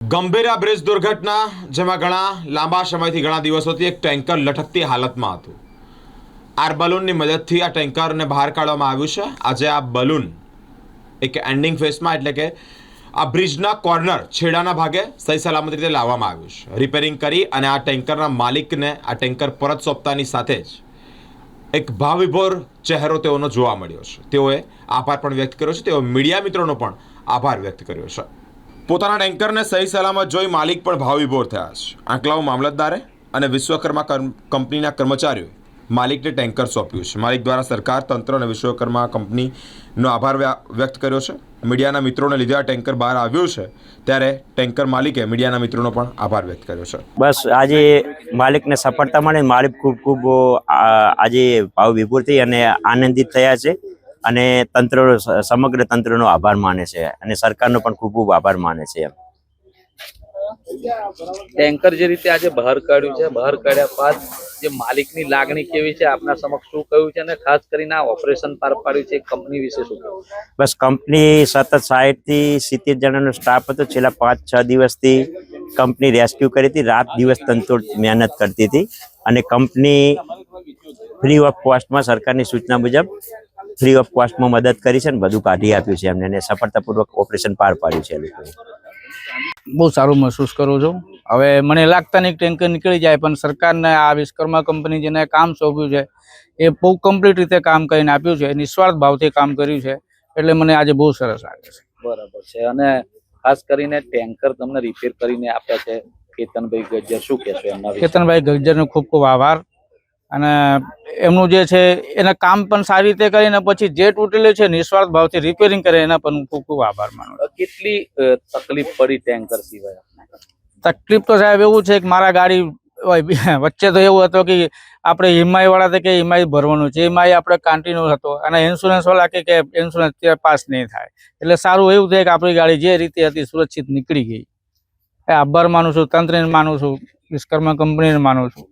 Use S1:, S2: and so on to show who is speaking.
S1: Gambhira bridge દુર્ઘટના, જેમાં ઘણા લાંબા સમયથી ઘણા દિવસોથી એક ટેન્કર લટકતી હાલતમાં હતું. આર બલૂનની મદદથી આ ટેન્કરને બહાર કાઢવામાં આવ્યું છે. આજે આ બલૂન એક એન્ડિંગ ફેસમાં એટલે કે આ બ્રિજના કોર્નર છેડાના ભાગે સહી સલામત રીતે લાવવામાં આવ્યું છે. રિપેરિંગ કરી અને આ ટેન્કરના માલિકને આ ટેન્કર પરત સોંપતાની સાથે જ એક ભાવવિભોર ચહેરો તેઓનો જોવા મળ્યો છે. તેઓએ આભાર પણ વ્યક્ત કર્યો છે. તેઓ મીડિયા મિત્રોનો પણ આભાર વ્યક્ત કર્યો છે. પોતાના ટેન્કરને સહી સલામત જોઈ માલિક પણ ભાવવિભોર થયા છે. આંકલાઓ મામલતદારે અને વિશ્વકર્મા કંપનીના કર્મચારીઓએ માલિકને ટેન્કર સોંપ્યું છે. માલિક દ્વારા સરકાર, તંત્ર અને વિશ્વકર્મા કંપનીનો આભાર વ્યક્ત કર્યો છે. મીડિયાના મિત્રોને લીધે આ ટેન્કર બહાર આવ્યું છે, ત્યારે ટેન્કર માલિકે મીડિયાના મિત્રોનો પણ આભાર વ્યક્ત કર્યો છે.
S2: બસ, આજે માલિકને સફળતા મળે. માલિક ખૂબ ખૂબ આજે ભાવ વિભોર થઈ અને આનંદિત થયા છે. અને તંત્ર સમગ્ર તંત્રનો આભાર માને છે અને સરકારનો પણ ખૂબ ખૂબ આભાર માને છે એમ.
S3: ટેન્કર જે રીતે આજે બહાર કાઢ્યું છે બહાર કાઢ્યા બાદ જે માલિકની લાગણી કેવી છે આપના સમક્ષ શું કહ્યું છે અને ખાસ કરીને આ ઓપરેશન પાર પાડ્યું છે કંપની વિશે શું
S2: બસ કંપની સતત સાઠથી સિત્તેર જણાનો સ્ટાફ હતો. છેલ્લા પાંચ છ દિવસથી કંપની રેસ્ક્યુ કરી હતી. રાત દિવસ તંતોડ મહેનત કરતી હતી અને કંપની ફ્રી ઓફ કોસ્ટમાં સરકારની સૂચના મુજબ ફ્રી ઓફ કોસ્ટમાં મદદ કરી છે ને બધું કાઢી આપ્યું છે એમને અને સફળતાપૂર્વક ઓપરેશન પાર પાડ્યું છે એ લોકોએ.
S4: બહુ સારું મહેસૂસ કરું છું. હવે મને લાગતા નહીં ટેન્કર નીકળી જાય પણ સરકારને આ વિશ્વકર્મા કંપની જેને કામ સોંપ્યું છે એ બહુ કમ્પ્લીટ રીતે કામ કરીને આપ્યું છે નિસ્વાર્થ ભાવથી કામ કર્યું છે એટલે મને આજે બહુ સરસ લાગે છે.
S3: બરાબર છે. અને ખાસ કરીને ટેન્કર તમને રિપેર કરીને આપ્યા છે. કેતનભાઈ ગજ્જર શું કહેશો એમના વિશે?
S4: કેતનભાઈ ગજ્જરનો ખૂબ ખૂબ આભાર. અને એમનું જે છે એના કામ પણ સારી રીતે કરીને પછી જે તૂટેલું છે નિસ્વાર્થ ભાવથી રિપેરિંગ કરે એના પણ હું ખૂબ ખૂબ આભાર માનું
S3: કેટલી તકલીફ પડી ટેન્કર સિવાય?
S4: તકલીફ તો સાહેબ એવું છે કે મારા ગાડી વચ્ચે તો એવું હતું કે આપણે ઈમાઈ વાળા કે ઈમાઈ ભરવાનું છે ઈમાઈ આપણે કન્ટિન્યુ હતો અને ઇન્સ્યોરન્સ વાળા કે ઇન્સ્યોરન્સ ત્યાં પાસ નહીં થાય. એટલે સારું એવું થાય કે આપણી ગાડી જે રીતે હતી સુરક્ષિત નીકળી ગઈ. એ આભાર માનું છું તંત્રને માનું છું વિશ્વકર્મા કંપનીને માનું છું.